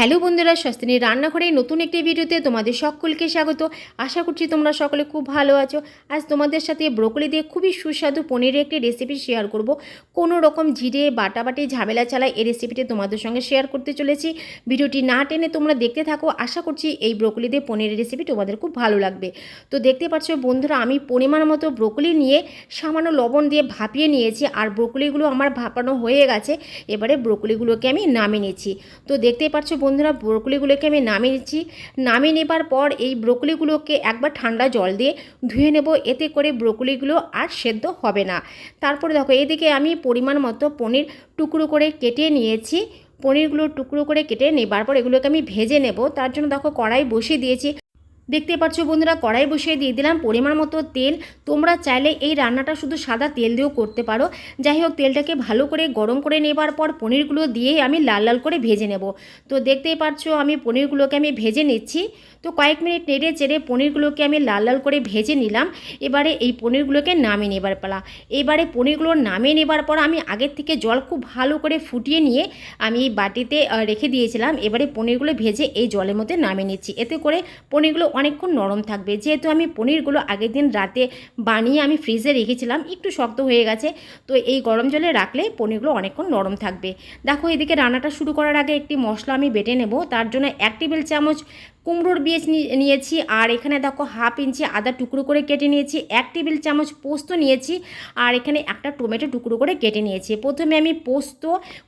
Hello বন্ধুরা স্বস্তিনীর রান্নাঘরে নতুন একটি ভিডিওতে তোমাদের সকলকে স্বাগত। আশা করছি তোমরা সকলে খুব ভালো আছো। আজ তোমাদের সাথে ব্রোকলি দিয়ে খুবই সুস্বাদু পনিরের একটি রেসিপি শেয়ার করব। কোনো রকম জিরে, বাটাবাটি, ঝামেলা ছাড়াই এই রেসিপিটি তোমাদের সঙ্গে শেয়ার করতে চলেছি। ভিডিওটি না টেনে তোমরা দেখতে থাকো। আশা করছি এই ব্রোকলি দিয়ে পনিরের রেসিপি তোমাদের খুব ভালো লাগবে। তো দেখতে পাচ্ছ বন্ধুরা, আমি পরিমাণ মতো ব্রোকলি নিয়ে সামান্য লবণ দিয়ে ভাপিয়ে নিয়েছি আর ব্রোকলিগুলো আমার ভাপানো হয়ে গেছে। এবারে ব্রোকলিগুলোকে আমি নামিয়ে নিয়েছি তো দেখতেই পাচ্ছ বন্ধুরা, ব্রোকলিগুলোকে আমি নামিয়ে নিচ্ছি। নামিয়ে নেবার পর এই ব্রোকলিগুলোকে একবার ঠান্ডা জল দিয়ে ধুয়ে নেব। এতে করে ব্রোকলিগুলো আর সেদ্ধ হবে না। তারপরে দেখো, এদিকে আমি পরিমাণ মতো পনির টুকরো করে কেটে নিয়েছি। পনিরগুলো টুকরো করে কেটে নেবার পর এগুলোকে আমি ভেজে নেব। তার জন্য দেখো, কড়াই বসিয়ে দিয়েছি। দেখতে পাচ্ছ বন্ধুরা কড়াই বসিয়ে দিয়ে দিলাম পরিমাণ মতো তেল। তোমরা চাইলে এই রান্নাটা শুধু সাদা তেল দিয়েও করতে পারো। যাই হোক, তেলটাকে ভালো করে গরম করে নেবার পর পনিরগুলো দিয়ে আমি লাল লাল করে ভেজে নেব। তো দেখতেই পাচ্ছ আমি পনিরগুলোকে আমি ভেজে নিচ্ছি। তো কয়েক মিনিট নেড়ে চেড়ে পনিরগুলোকে আমি লাল লাল করে ভেজে নিলাম। এবারে এই পনিরগুলোকে নামিয়ে নেবার পালা। এবারে পনিরগুলো নামিয়ে নেবার পর আমি আগের থেকে জল খুব ভালো করে ফুটিয়ে নিয়ে আমি এই বাটিতে রেখে দিয়েছিলাম। এবারে পনিরগুলো ভেজে এই জলের মধ্যে নামিয়ে নিচ্ছি। এতে করে পনিরগুলো অনেকক্ষণ নরম থাকবে। যেহেতু আমি পনিরগুলো আগের দিন রাতে বানিয়ে আমি ফ্রিজে রেখেছিলাম, একটু শক্ত হয়ে গেছে, তো এই গরম জলে রাখলে পনিরগুলো অনেকক্ষণ নরম থাকবে। দেখো এদিকে রান্নাটা শুরু করার আগে একটি মশলা আমি বেটে নেব, তার জন্য এক টেবিল চামচ কুমড়োর বীজ নিয়েছি, আর এখানে দেখো হাফ ইঞ্চি আদা টুকরো করে কেটে নিয়েছি, এক টেবিল চামচ পোস্ত নিয়েছি, আর এখানে একটা টমেটো টুকরো করে কেটে নিয়েছি। প্রথমে আমি পোস্ত,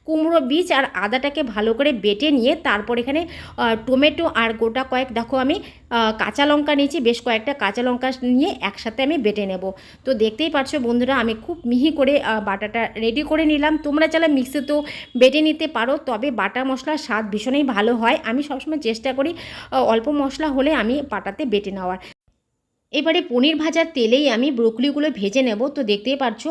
কুমড়ো বীজ আর আদাটাকে ভালো করে বেটে নিয়ে তারপর এখানে টমেটো আর গোটা কয়েক, দেখো আমি কাঁচা লঙ্কা নিয়েছি, বেশ কয়েকটা কাঁচা লঙ্কা নিয়ে একসাথে আমি বেটে নেব। তো দেখতেই পাচ্ছ বন্ধুরা, আমি খুব মিহি করে বাটাটা রেডি করে নিলাম। তোমরা চাইলে তো বেটে নিতে পারো, তবে বাটা মশলার স্বাদ ভীষণই ভালো হয়। আমি সবসময় চেষ্টা করি অল্প মশলা হলে আমি পাটাতে বেটে নেওয়ার। এবারে পনির ভাজার তেলেই আমি ব্রোকলিগুলো ভেজে নেব। তো দেখতেই পাচ্ছ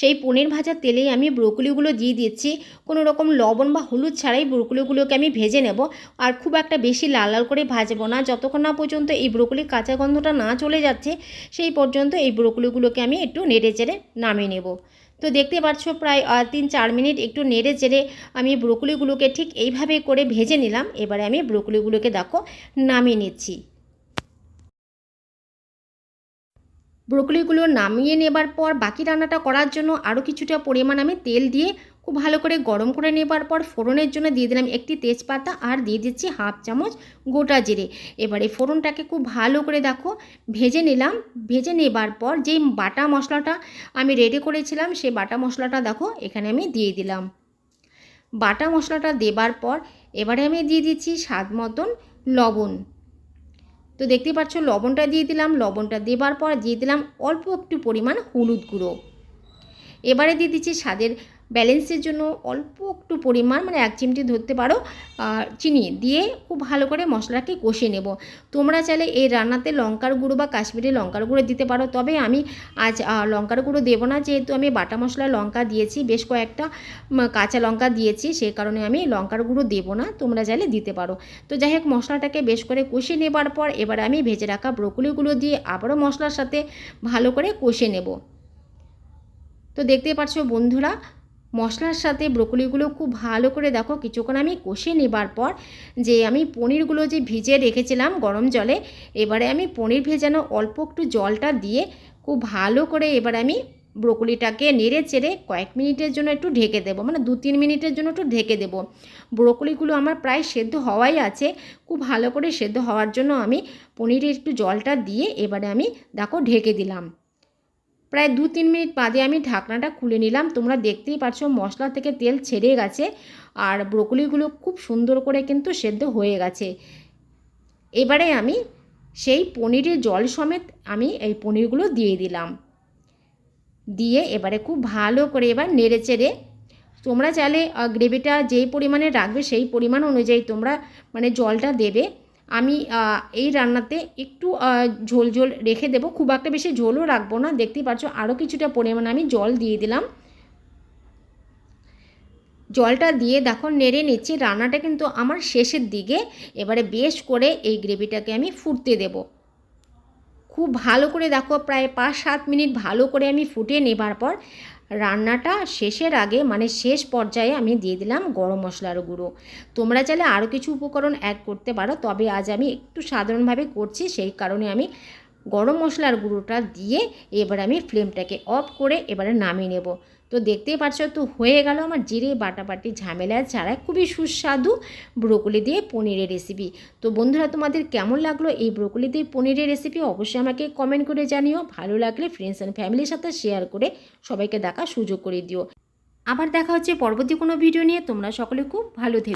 সেই পনির ভাজার তেলেই আমি ব্রোকলিগুলো দিয়ে দিচ্ছি। কোনো রকম লবণ বা হলুদ ছাড়াই ব্রোকলিগুলোকে আমি ভেজে নেব। আর খুব একটা বেশি লাল লাল করে ভাজবো না। যতক্ষণ না পর্যন্ত এই ব্রোকলির কাঁচা গন্ধটা না চলে যাচ্ছে, সেই পর্যন্ত এই ব্রোকলিগুলোকে আমি একটু নেড়ে চেড়ে নামিয়ে নেব। তো দেখতে পাচ্ছ প্রায় তিন চার মিনিট একটু নেড়ে চেড়ে আমি ব্রোকলিগুলোকে ঠিক এইভাবে করে ভেজে নিলাম। এবারে আমি ব্রোকলিগুলোকে দেখো নামিয়ে নিচ্ছি। ব্রোকলিগুলো নামিয়ে নেবার পর বাকি রান্নাটা করার জন্য আরও কিছুটা পরিমাণ আমি তেল দিয়ে খুব ভালো করে গরম করে নেবার পর ফোড়নের জন্য দিয়ে দিলাম একটি তেজপাতা আর দিয়ে দিচ্ছি হাফ চামচ গোটা জিরে। এবারে ফোড়নটাকে খুব ভালো করে দেখো, ভেজে নিলাম। ভেজে নেবার পর যেই বাটা মশলাটা আমি রেডি করেছিলাম সেই বাটা মশলাটা দেখো, এখানে আমি দিয়ে দিলাম। বাটা মশলাটা দেবার পর এবারে আমি দিয়ে দিচ্ছি স্বাদ মতন লবণ। তো দেখতে পাচ্ছ, লবণটা দিয়ে দিলাম, লবণটা দেবার পর দিয়ে দিলাম অল্প একটু পরিমাণ হলুদ গুঁড়ো। এবারে দিয়ে দিচ্ছি স্বাদের ব্যালেন্সের জন্য অল্প একটু পরিমাণ মানে এক চিমটি ধরতে পারো চিনি দিয়ে খুব ভালো করে মশলাকে কষে নেব। তোমরা চাইলে এই রান্নাতে লঙ্কার গুঁড়ো বা কাশ্মীরি লঙ্কার গুঁড়ো দিতে পারো। তবে আমি আজ লঙ্কার গুঁড়ো দেবো না। যেহেতু আমি বাটা মশলা লঙ্কা দিয়েছি, বেশ কয়েকটা কাঁচা লঙ্কা দিয়েছি সেই কারণে আমি লঙ্কার গুঁড়ো দেবো না। তোমরা চাইলে দিতে পারো। তো যাই হোক, মশলাটাকে বেশ করে কষে নেবার পর এবার আমি ভেজে রাখা ব্রোকলিগুলো দিয়ে আবারও মশলার সাথে ভালো করে কষে নেব। তো দেখতেই পাচ্ছ বন্ধুরা মশলার সাথে ব্রোকলিগুলো খুব ভালো করে দেখো কিছুক্ষণ আমি কষে নেবার পর যে আমি পনিরগুলো যে ভিজে রেখেছিলাম গরম জলে, এবারে আমি পনির ভেজানো অল্প একটু জলটা দিয়ে খুব ভালো করে এবার আমি ব্রোকলিটাকে নেড়ে চেড়ে কয়েক মিনিটের জন্য একটু ঢেকে দেবো মানে দু তিন মিনিটের জন্য একটু ঢেকে দেবো। ব্রোকলিগুলো আমার প্রায় সেদ্ধ হওয়াই আছে, খুব ভালো করে সেদ্ধ হওয়ার জন্য আমি পনিরের একটু জলটা দিয়ে এবারে আমি, দেখো, ঢেকে দিলাম। প্রায় দু তিন মিনিট বাদে আমি ঢাকনাটা খুলে নিলাম। তোমরা দেখতেই পাচ্ছ মশলা থেকে তেল ছেড়ে গেছে আর ব্রোকলিগুলো খুব সুন্দর করে কিন্তু সেদ্ধ হয়ে গেছে। এবারে আমি সেই পনিরের জল সমেত আমি এই পনিরগুলো দিয়ে দিলাম। দিয়ে এবারে খুব ভালো করে এবার নেড়ে চেড়ে তোমরা চাইলে গ্রেভিটা যেই পরিমাণে রাখবে সেই পরিমাণ অনুযায়ী তোমরা মানে জলটা দেবে। আমি এই রান্নাতে একটু ঝোল ঝোল রেখে দেবো। খুব একটা বেশি ঝোলও রাখব না। দেখতেই পাচ্ছ আরও কিছুটা পরিমাণে আমি জল দিয়ে দিলাম। জলটা দিয়ে দেখো নেড়ে নিচ্ছি। রান্নাটা কিন্তু আমার শেষের দিকে। এবারে বেশ করে এই গ্রেভিটাকে আমি ফুটতে দেব। খুব ভালো করে দেখো, প্রায় পাঁচ সাত মিনিট ভালো করে আমি ফুটিয়ে নেবার পর রান্নাটা শেষের আগে মানে শেষ পর্যায়ে আমি দিয়ে দিলাম গরম মশলার গুঁড়ো। তোমরা চাইলে আরও কিছু উপকরণ অ্যাড করতে পারো, তবে আজ আমি একটু সাধারণভাবে করছি, সেই কারণে আমি গরম মশলার গুঁড়োটা দিয়ে এবার আমি ফ্লেমটাকে অফ করে এবারে নামিয়ে নেব। তো দেখতেই পাচ্ছ তো হয়ে গেল আমার জিরে বাটাবাটি ঝামেলা ছাড়া খুবই সুস্বাদু ব্রোকলি দিয়ে পনিরের রেসিপি তো বন্ধুরা, তোমাদের কেমন লাগল এই ব্রোকলি দিয়ে পনিরের রেসিপি অবশ্যই আমাকে কমেন্ট করে জানিও। ভালো লাগলে ফ্রেন্ডস অ্যান্ড ফ্যামিলির সাথে শেয়ার করে সবাইকে দেখার সুযোগ করে দিও। আবার দেখা হচ্ছে পরবর্তী কোনো ভিডিও নিয়ে। তোমরা সকলে খুব ভালো থেকো।